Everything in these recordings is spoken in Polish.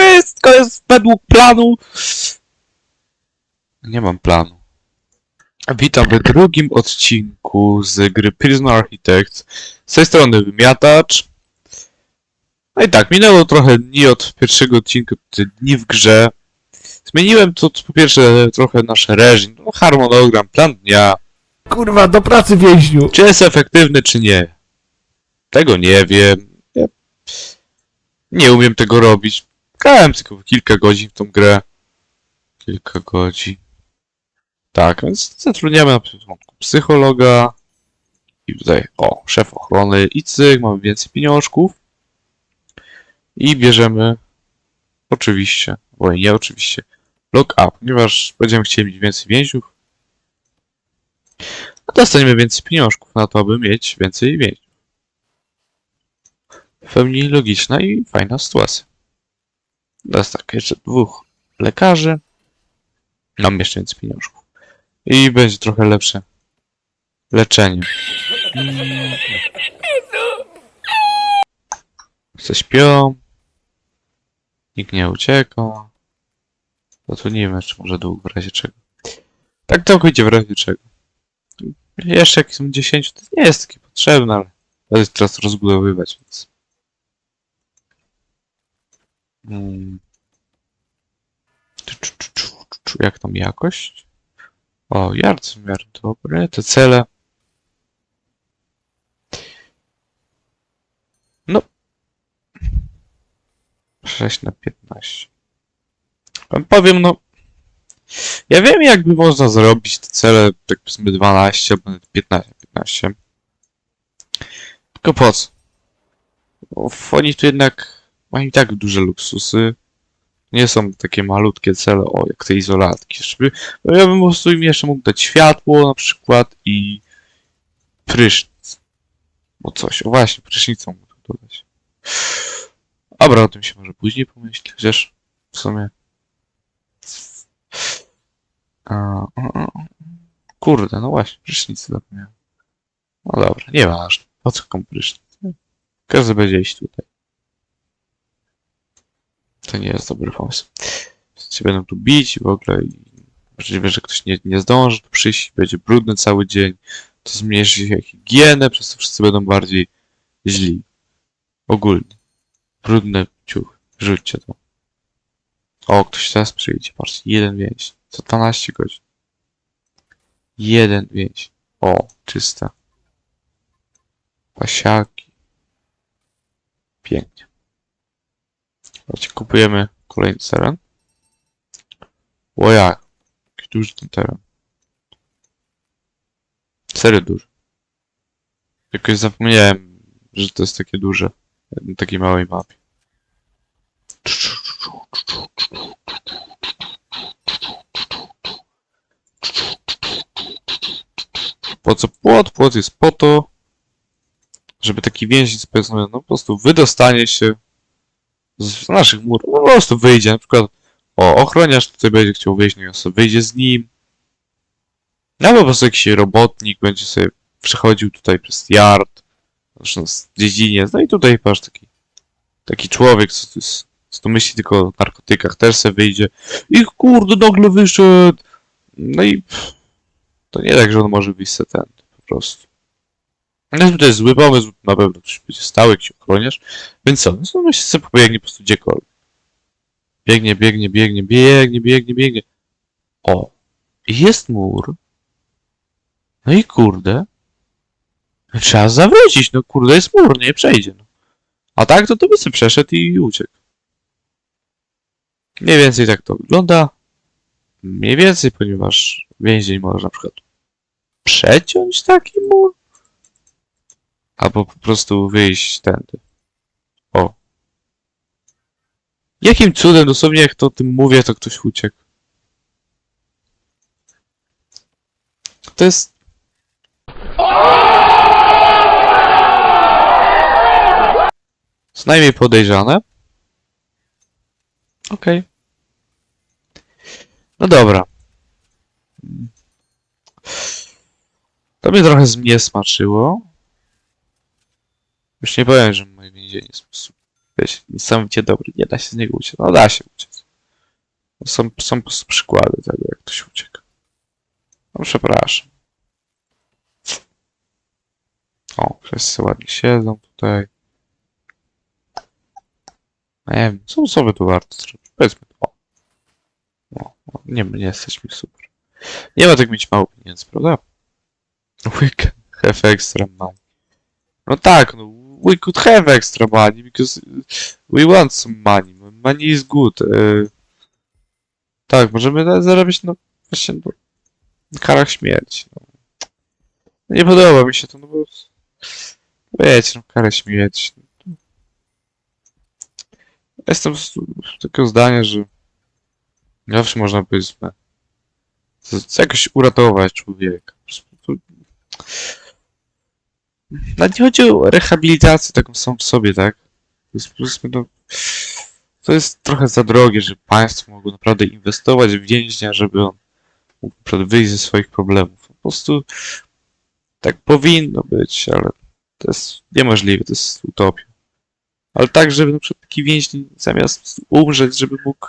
Wszystko jest według planu. Nie mam planu. Witam w drugim odcinku z gry Prisoner Architect. Z tej strony Wymiatacz. No i tak, minęło trochę dni od pierwszego odcinka, te dni w grze. Zmieniłem tu po pierwsze trochę nasz reżim, no, harmonogram, plan dnia. Kurwa, do pracy więźniu! Czy jest efektywny, czy nie? Tego nie wiem. Nie umiem tego robić. Grałem tylko kilka godzin w tą grę. Kilka godzin. Tak, więc zatrudniamy na początku psychologa. I tutaj, o, szef ochrony i cyk, mamy więcej pieniążków. I bierzemy, oczywiście, bo nie oczywiście, lock up, ponieważ będziemy chcieli mieć więcej więźniów. Dostaniemy więcej pieniążków na to, aby mieć więcej więźniów. W pełni logiczna i fajna sytuacja. Teraz tak, jeszcze dwóch lekarzy. Mam jeszcze więcej pieniążków. I będzie trochę lepsze leczenie. Wszyscy śpią. Nikt nie ucieka. Zatrudnijmy jeszcze może dług w razie czego. Tak całkowicie w razie czego. Jeszcze jak są 10, to nie jest takie potrzebne, ale będę teraz rozbudowywać, więc. Jak tam jakość? O, yard w miarę dobre. Te cele. No. 6 na 15. Wam Powiem, no. Ja wiem, jakby można zrobić te cele, tak powiedzmy 12 albo nawet 15, 15. Tylko po co? Bo oni tu jednak mają i tak duże luksusy. Nie są takie malutkie cele, o, jak te izolatki. Żeby, bo ja bym po prostu im jeszcze mógł dać światło na przykład i prysznic. Bo coś, o właśnie, prysznicą mógł dodać. Dobra, o tym się może później pomyśleć, chociaż w sumie a, a, a, Kurde, no właśnie, prysznic zapomniałem. No dobra, nieważne. Po co komu prysznic? Każdy będzie iść tutaj. To nie jest dobry pomysł. Wszyscy będą tu bić w ogóle i możliwe, że ktoś nie, nie zdąży tu przyjść będzie brudny cały dzień. To zmniejszy się higienę, przez to wszyscy będą bardziej źli. Ogólnie. Brudne ciuchy. Rzućcie to. O, ktoś teraz przyjdzie. Patrzcie, jeden więź. Co 12 godzin. Jeden więź. O, czyste. Pasiaki. Pięknie. Chodźcie, kupujemy kolejny teren. O jak. Jaki duży ten teren. Serio duży. Jakoś zapomniałem, że to jest takie duże. Na takiej małej mapie. Po co płot? Płot jest po to, żeby taki więzień powiedzmy, no po prostu wydostanie się z naszych murów. Po prostu wyjdzie. Na przykład, o, ochroniarz tutaj będzie chciał wyjść, on sobie wyjdzie z nim. No po prostu jakiś robotnik będzie sobie przechodził tutaj przez yard, zresztą dziedziniec. No i tutaj patrz taki, taki człowiek, co tu, co tu myśli tylko o narkotykach, też sobie wyjdzie. I kurde, nagle wyszedł. No i pff, to nie tak, że on może se ten, po prostu. No to jest zły pomysł, na pewno ktoś będzie stał, jakiś ochroniarz. Więc co, no myślę sobie pobiegnie po prostu gdziekolwiek. Biegnie, biegnie, biegnie, biegnie, biegnie, biegnie. O, jest mur. No i kurde. Trzeba zawrócić, no kurde, jest mur, nie przejdzie. No. A tak, to to by sobie przeszedł i uciekł. Mniej więcej tak to wygląda. Mniej więcej, ponieważ więzień może na przykład przeciąć taki mur. Albo po prostu wyjść tędy. O. Jakim cudem, dosłownie jak to o tym mówię, to ktoś uciekł. To jest... Co najmniej podejrzane. Okej. No dobra. To mnie trochę zniesmaczyło. Już nie powiem, że moje więzienie jest po prostu koleś niesamowicie dobry, nie da się z niego uciec. No da się uciec. Są, są po prostu przykłady tego, jak ktoś ucieka. No przepraszam. O, wszyscy ładnie siedzą tutaj. No Nie wiem, co sobie tu warto zrobić? Powiedzmy to. O. No, no, nie, nie jesteśmy super. Nie ma tak mieć mało pieniędzy, prawda? Can have extra money. No tak, no, we could have extra money because we want some money. Money is good. E, tak, możemy zarobić, no, właśnie, no, na karach śmierci. No. Nie podoba mi się to, no bo wiecie, no, kara śmierci. Jestem z takiego zdania, że zawsze można powiedzmy z- jakoś uratować człowieka. Po prostu Nawet nie chodzi o rehabilitację taką samą w sobie, tak? To jest, powiedzmy, no, to jest trochę za drogie, że państwo mogło naprawdę inwestować w więźnia, żeby on mógł wyjść ze swoich problemów. Po prostu tak powinno być, ale to jest niemożliwe, to jest utopia. Ale tak, żeby na przykład taki więźnień zamiast umrzeć, żeby mógł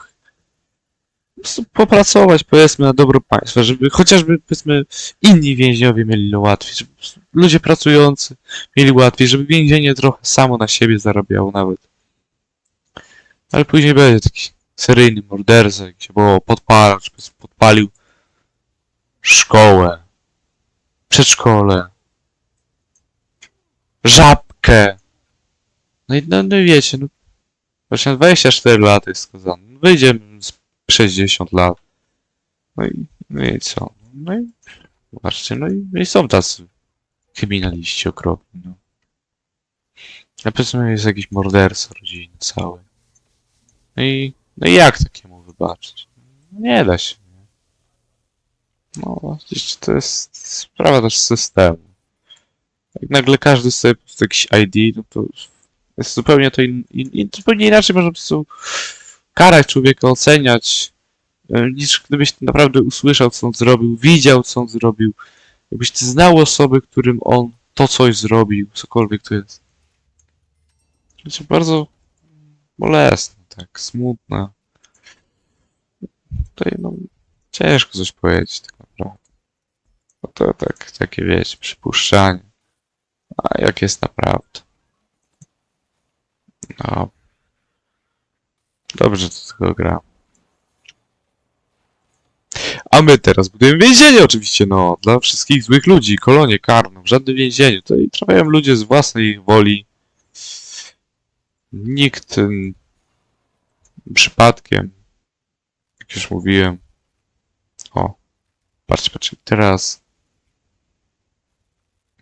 popracować, powiedzmy, na dobro państwa, żeby chociażby, powiedzmy, inni więźniowie mieli łatwiej, żeby ludzie pracujący mieli łatwiej, żeby więzienie trochę samo na siebie zarabiało nawet. Ale później będzie taki seryjny morderca, jakiś bo podpalacz, powiedzmy, podpalił szkołę, przedszkole, żabkę. No i, no, no wiecie, no, właśnie 24 lata jest skazany. No Wyjdzie z 60 lat. No i, no i co? No i zobaczcie, no i, no i są tacy kryminaliści okropni, no. A powiedzmy jest jakiś morderca rodziny cały. No i, no i jak takiemu wybaczyć? No nie da się. Nie? No, to jest sprawa też systemu. Jak nagle każdy sobie jakiś ID, no to jest zupełnie to in, in, in, zupełnie inaczej można po prostu karać człowieka, oceniać, e, niż gdybyś naprawdę usłyszał, co on zrobił, widział, co on zrobił. Jakbyś ty znał osoby, którym on to coś zrobił, cokolwiek to jest. Jest bardzo bolesne, tak, smutne. Tutaj, no, ciężko coś powiedzieć, tak naprawdę. No to tak, takie, wiecie, przypuszczanie. A jak jest naprawdę? No. Dobrze to tego gra. A my teraz budujemy więzienie oczywiście, no, dla wszystkich złych ludzi, kolonię karną, żadne więzienie. Tutaj trafiają ludzie z własnej woli. Nikt przypadkiem, jak już mówiłem. O, patrzcie, patrzcie, teraz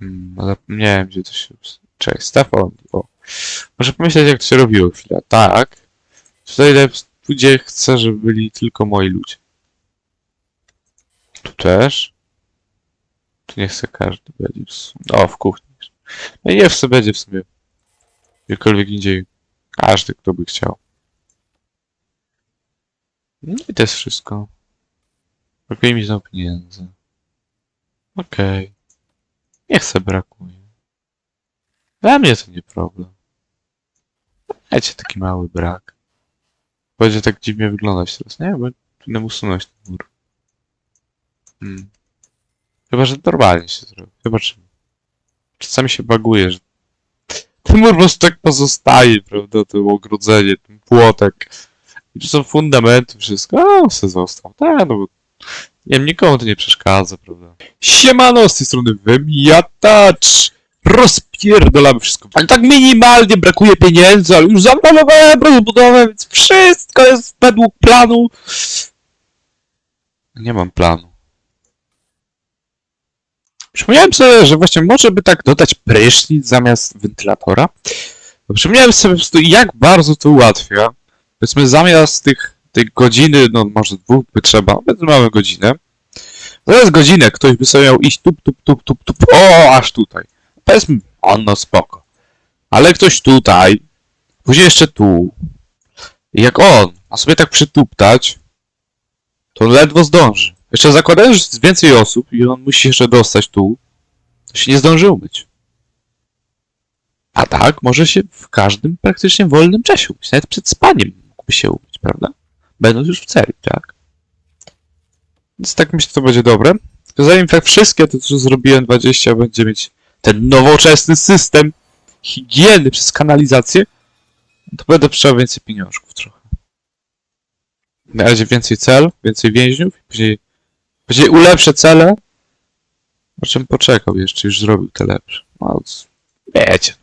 mm, zapomniałem, gdzie to się... Cześć, Stefan, o. Muszę pomyśleć, jak to się robiło chwilę. Tak, tutaj ludzie chcę, żeby byli tylko moi ludzie. Tu też. Tu nie chcę każdy będzie w sumie. O, w kuchni. No i sobie będzie w sumie. Gdziekolwiek indziej. Każdy, kto by chciał. No i to jest wszystko. Brakuje mi znowu pieniędzy. Okej. Niech se brakuje. Dla mnie to nie problem. Dajcie taki mały brak. Będzie tak dziwnie wyglądać teraz, nie? Bo powinienem usunąć ten mur. Hmm. Chyba, że normalnie się zrobi. Zobaczymy. Czasami się baguje, że ten mur po prostu tak pozostaje, prawda? To ogrodzenie, ten płotek. I tu są fundamenty, wszystko. A, se został. Tak, no bo nie wiem, nikomu to nie przeszkadza, prawda? Siemano, z tej strony wymiatacz! Rozpierdolamy wszystko. Ale tak minimalnie brakuje pieniędzy, ale już zaplanowałem rozbudowę, więc wszystko jest według planu. Nie mam planu. Przypomniałem sobie, że właśnie może by tak dodać prysznic zamiast wentylatora. Przypomniałem sobie po prostu, jak bardzo to ułatwia. Powiedzmy, zamiast tych, tej godziny, no może dwóch by trzeba, więc mamy godzinę. Zamiast godzinę ktoś by sobie miał iść tup, tup, tup, tup, tup, o, aż tutaj. Powiedzmy, on no spoko. Ale ktoś tutaj, później jeszcze tu. Jak on ma sobie tak przytuptać, to ledwo zdąży. Jeszcze zakładając, więcej osób i on musi jeszcze dostać tu, to się nie zdążył być. A tak może się w każdym praktycznie wolnym czasie umyć. Nawet przed spaniem mógłby się umyć, prawda? Będąc już w celi, tak? Więc tak myślę, to będzie dobre. Zanim tak wszystkie to, co zrobiłem 20, będzie mieć ten nowoczesny system higieny przez kanalizację, to będę potrzebował więcej pieniążków trochę. Na razie więcej cel, więcej więźniów, później, później ulepszę cele, o czym poczekał jeszcze, już zrobił te lepsze. No, wiecie.